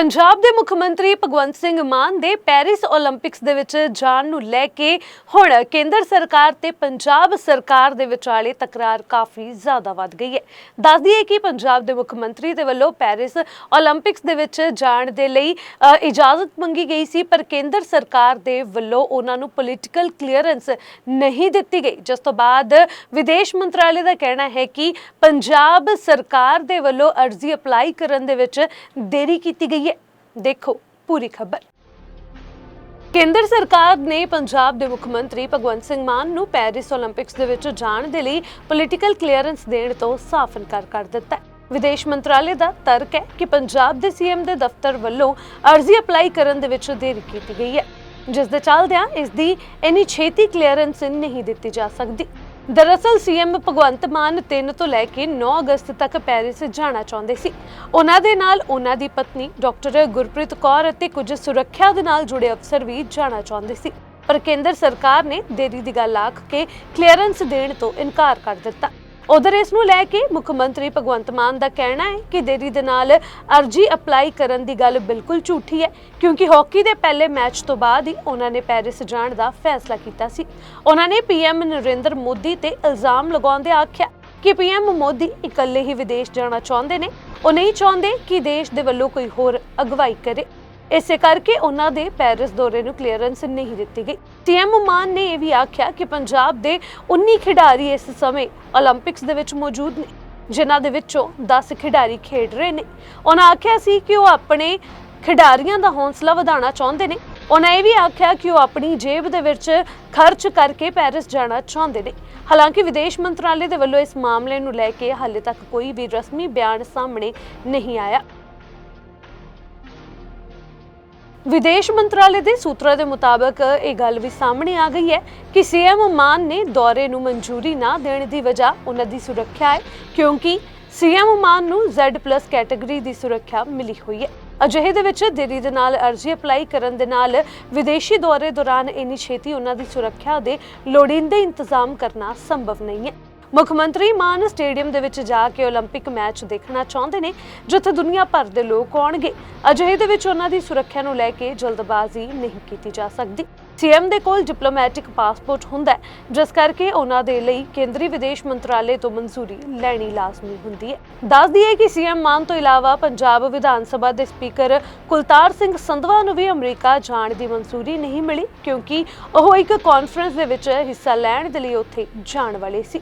ਪੰਜਾਬ ਦੇ ਮੁੱਖ ਮੰਤਰੀ ਭਗਵੰਤ ਸਿੰਘ ਮਾਨ ਦੇ ਪੈਰਿਸ 올림픽ਸ ਦੇ ਵਿੱਚ ਜਾਣ ਨੂੰ ਲੈ ਕੇ ਹੁਣ ਕੇਂਦਰ ਸਰਕਾਰ ਤੇ ਪੰਜਾਬ ਸਰਕਾਰ ਦੇ ਵਿਚਾਲੇ ਤਕਰਾਰ ਕਾਫੀ ਜ਼ਿਆਦਾ ਵੱਧ ਗਈ ਹੈ। ਦੱਸ ਦਈਏ ਕਿ ਪੰਜਾਬ ਦੇ ਮੁੱਖ ਮੰਤਰੀ ਦੇ ਵੱਲੋਂ ਪੈਰਿਸ 올림픽ਸ ਦੇ ਵਿੱਚ ਜਾਣ ਦੇ ਲਈ ਇਜਾਜ਼ਤ ਮੰਗੀ ਗਈ ਸੀ, ਪਰ ਕੇਂਦਰ ਸਰਕਾਰ ਦੇ ਵੱਲੋਂ ਉਹਨਾਂ ਨੂੰ ਪੋਲੀਟੀਕਲ ਕਲੀਅਰੈਂਸ ਨਹੀਂ ਦਿੱਤੀ ਗਈ। ਜਿਸ ਤੋਂ ਬਾਅਦ ਵਿਦੇਸ਼ ਮੰਤਰਾਲੇ ਦਾ ਕਹਿਣਾ ਹੈ ਕਿ ਪੰਜਾਬ ਸਰਕਾਰ ਦੇ ਵੱਲੋਂ ਅਰਜ਼ੀ ਅਪਲਾਈ ਕਰਨ ਦੇ ਵਿੱਚ ਦੇਰੀ ਕੀਤੀ ਗਈ ਹੈ। ਦੇਖੋ ਪੂਰੀ ਖਬਰ। ਕੇਂਦਰ ਸਰਕਾਰ ਨੇ ਪੰਜਾਬ ਦੇ ਮੁੱਖ ਮੰਤਰੀ ਭਗਵੰਤ ਸਿੰਘ ਮਾਨ ਨੂੰ ਪੈਰਿਸ 올림픽ਸ ਦੇ ਵਿੱਚ ਜਾਣ ਦੇ ਲਈ ਪੋਲੀਟੀਕਲ ਕਲੀਅਰੈਂਸ ਦੇਣ ਤੋਂ ਸਾਫ਼ ਇਨਕਾਰ ਕਰ ਦਿੱਤਾ ਵਿਦੇਸ਼ ਮੰਤਰਾਲੇ ਦਾ ਤਰਕ ਹੈ ਕਿ ਪੰਜਾਬ ਦੇ ਸੀਐਮ ਦੇ ਦਫ਼ਤਰ ਵੱਲੋਂ ਅਰਜ਼ੀ ਅਪਲਾਈ ਕਰਨ ਦੇ ਵਿੱਚ ਦੇਰੀ ਕੀਤੀ ਗਈ ਹੈ। ਜਿਸ ਦੇ ਚੱਲਦਿਆਂ ਇਸ ਦੀ ਇਨੀ ਛੇਤੀ ਕਲੀਅਰੈਂਸ ਨਹੀਂ ਦਿੱਤੀ ਜਾ ਸਕਦੀ। ਦਰਅਸਲ ਸੀਐਮ ਭਗਵੰਤ ਮਾਨ 3 ਤੋਂ ਲੈ ਕੇ 9 ਅਗਸਤ ਤੱਕ ਪੈਰਿਸ ਜਾਣਾ ਚਾਹੁੰਦੇ ਸੀ। ਉਹਨਾਂ ਦੇ ਨਾਲ ਉਹਨਾਂ ਦੀ ਪਤਨੀ, ਡਾਕਟਰ ਗੁਰਪ੍ਰੀਤ ਕੌਰ ਅਤੇ ਕੁਝ ਸੁਰੱਖਿਆ ਦੇ ਨਾਲ ਜੁੜੇ ਅਫਸਰ ਵੀ ਜਾਣਾ ਚਾਹੁੰਦੇ ਸੀ। ਪਰ ਕੇਂਦਰ ਸਰਕਾਰ ਨੇ ਦੇਰੀ ਦੀ ਗੱਲ ਆਖ ਕੇ ਕਲੀਅਰੈਂਸ ਦੇਣ ਤੋਂ ਇਨਕਾਰ ਕਰ ਦਿੱਤਾ। ਉਧਰ ਇਸ ਨੂੰ ਲੈ ਕੇ ਮੁੱਖ ਮੰਤਰੀ ਭਗਵੰਤ ਮਾਨ ਦਾ ਕਹਿਣਾ ਹੈ ਕਿ ਦੇਰੀ ਦੇ ਨਾਲ ਅਰਜੀ ਅਪਲਾਈ ਕਰਨ ਦੀ ਗੱਲ ਬਿਲਕੁਲ ਝੂਠੀ ਹੈ, ਕਿਉਂਕਿ ਹਾਕੀ ਦੇ ਪਹਿਲੇ ਮੈਚ ਤੋਂ ਬਾਅਦ ਹੀ ਉਹਨਾਂ ਨੇ ਪੈਰਿਸ ਜਾਣ ਦਾ ਫੈਸਲਾ ਕੀਤਾ ਸੀ। ਉਹਨਾਂ ਨੇ ਪੀਐਮ ਨਰਿੰਦਰ ਮੋਦੀ ਤੇ ਇਲਜ਼ਾਮ ਲਗਾਉਂਦੇ ਆਖਿਆ ਕਿ ਪੀਐਮ ਮੋਦੀ ਇਕੱਲੇ ਹੀ ਵਿਦੇਸ਼ ਜਾਣਾ ਚਾਹੁੰਦੇ ਨੇ। ਉਹ ਨਹੀਂ ਚਾਹੁੰਦੇ ਕਿ ਦੇਸ਼ ਦੇ ਵੱਲੋਂ ਕੋਈ ਹੋਰ ਅਗਵਾਈ ਕਰੇ। ਇਸੇ ਕਰਕੇ ਉਹਨਾਂ ਦੇ ਪੈਰਿਸ ਦੌਰੇ ਨੂੰ ਕਲੀਅਰੈਂਸ ਨਹੀਂ ਦਿੱਤੀ ਗਈ। ਸੀਐਮ ਉਮਾਨ ਨੇ ਇਹ ਵੀ ਆਖਿਆ ਕਿ ਪੰਜਾਬ ਦੇ 19 ਖਿਡਾਰੀ ਇਸ ਸਮੇਂ 올림픽ਸ ਦੇ ਵਿੱਚ ਮੌਜੂਦ ਨੇ, ਜਿਨ੍ਹਾਂ ਦੇ ਵਿੱਚੋਂ 10 ਖਿਡਾਰੀ ਖੇਡ ਰਹੇ ਨੇ। ਉਹਨਾਂ ਆਖਿਆ ਸੀ ਕਿ ਉਹ ਆਪਣੇ ਖਿਡਾਰੀਆਂ ਦਾ ਹੌਸਲਾ ਵਧਾਉਣਾ ਚਾਹੁੰਦੇ ਨੇ। ਉਹਨਾਂ ਇਹ ਵੀ ਆਖਿਆ ਕਿ ਉਹ ਆਪਣੀ ਜੇਬ ਦੇ ਵਿੱਚ ਖਰਚ ਕਰਕੇ ਪੈਰਿਸ ਜਾਣਾ ਚਾਹੁੰਦੇ ਨੇ। ਹਾਲਾਂਕਿ ਵਿਦੇਸ਼ ਮੰਤਰਾਲੇ ਦੇ ਵੱਲੋਂ ਇਸ ਮਾਮਲੇ ਨੂੰ ਲੈ ਕੇ ਹਾਲੇ ਤੱਕ ਕੋਈ ਵੀ ਰਸਮੀ ਬਿਆਨ ਸਾਹਮਣੇ ਨਹੀਂ ਆਇਆ। ਵਿਦੇਸ਼ ਮੰਤਰਾਲੇ ਦੇ ਸੂਤਰਾਂ ਦੇ ਮੁਤਾਬਕ ਇਹ ਗੱਲ ਵੀ ਸਾਹਮਣੇ ਆ ਗਈ ਹੈ ਕਿ ਸੀਐਮ ਮਾਨ ਨੇ ਦੌਰੇ ਨੂੰ ਮਨਜ਼ੂਰੀ ਨਾ ਦੇਣ ਦੀ ਵਜ੍ਹਾ ਉਹਨਾਂ ਦੀ ਸੁਰੱਖਿਆ ਹੈ, ਕਿਉਂਕਿ ਸੀਐਮ ਮਾਨ ਨੂੰ Z+ ਕੈਟਾਗਰੀ ਦੀ ਸੁਰੱਖਿਆ ਮਿਲੀ ਹੋਈ ਹੈ। ਅਜਿਹੇ ਦੇ ਵਿੱਚ ਦੇਰੀ ਦੇ ਨਾਲ ਅਰਜ਼ੀ ਅਪਲਾਈ ਕਰਨ ਦੇ ਨਾਲ ਵਿਦੇਸ਼ੀ ਦੌਰੇ ਦੌਰਾਨ ਇੰਨੀ ਛੇਤੀ ਉਹਨਾਂ ਦੀ ਸੁਰੱਖਿਆ ਦੇ ਲੋੜੀਂਦੇ ਇੰਤਜ਼ਾਮ ਕਰਨਾ ਸੰਭਵ ਨਹੀਂ ਹੈ। ਮੁੱਖ ਮੰਤਰੀ ਮਾਨ ਸਟੇਡੀਅਮ ਦੇ ਵਿੱਚ ਜਾ ਕੇ 올림픽 ਮੈਚ ਦੇਖਣਾ ਚਾਹੁੰਦੇ ਨੇ ਜਿੱਥੇ ਦੁਨੀਆ ਭਰ ਦੇ ਲੋਕ ਆਉਣਗੇ ਅਜਿਹੇ ਦੇ ਵਿੱਚ ਉਹਨਾਂ ਦੀ ਸੁਰੱਖਿਆ ਨੂੰ ਲੈ ਕੇ ਜਲਦਬਾਜ਼ੀ ਨਹੀਂ ਕੀਤੀ ਜਾ ਸਕਦੀ ਸੀਐਮ ਦੇ ਕੋਲ ਡਿਪਲੋਮੈਟਿਕ ਪਾਸਪੋਰਟ ਹੁੰਦਾ ਹੈ ਜਿਸ ਕਰਕੇ ਉਹਨਾਂ ਦੇ ਲਈ ਕੇਂਦਰੀ ਵਿਦੇਸ਼ ਮੰਤਰਾਲੇ ਤੋਂ ਮਨਜ਼ੂਰੀ ਲੈਣੀ ਲਾਜ਼ਮੀ ਹੁੰਦੀ ਹੈ ਦੱਸ ਦਈਏ ਕਿ ਸੀਐਮ ਮਾਨ ਤੋਂ ਇਲਾਵਾ ਪੰਜਾਬ ਵਿਧਾਨ ਸਭਾ ਦੇ ਸਪੀਕਰ ਕੁਲਤਾਰ ਸਿੰਘ ਸੰਧਵਾ ਨੂੰ ਵੀ ਅਮਰੀਕਾ ਜਾਣ ਦੀ ਮਨਜ਼ੂਰੀ ਨਹੀਂ ਮਿਲੀ ਕਿਉਂਕਿ ਉਹ ਇੱਕ ਕਾਨਫਰੰਸ ਦੇ ਵਿੱਚ ਹਿੱਸਾ ਲੈਣ ਦੇ ਲਈ ਉੱਥੇ ਜਾਣ ਵਾਲੇ ਸੀ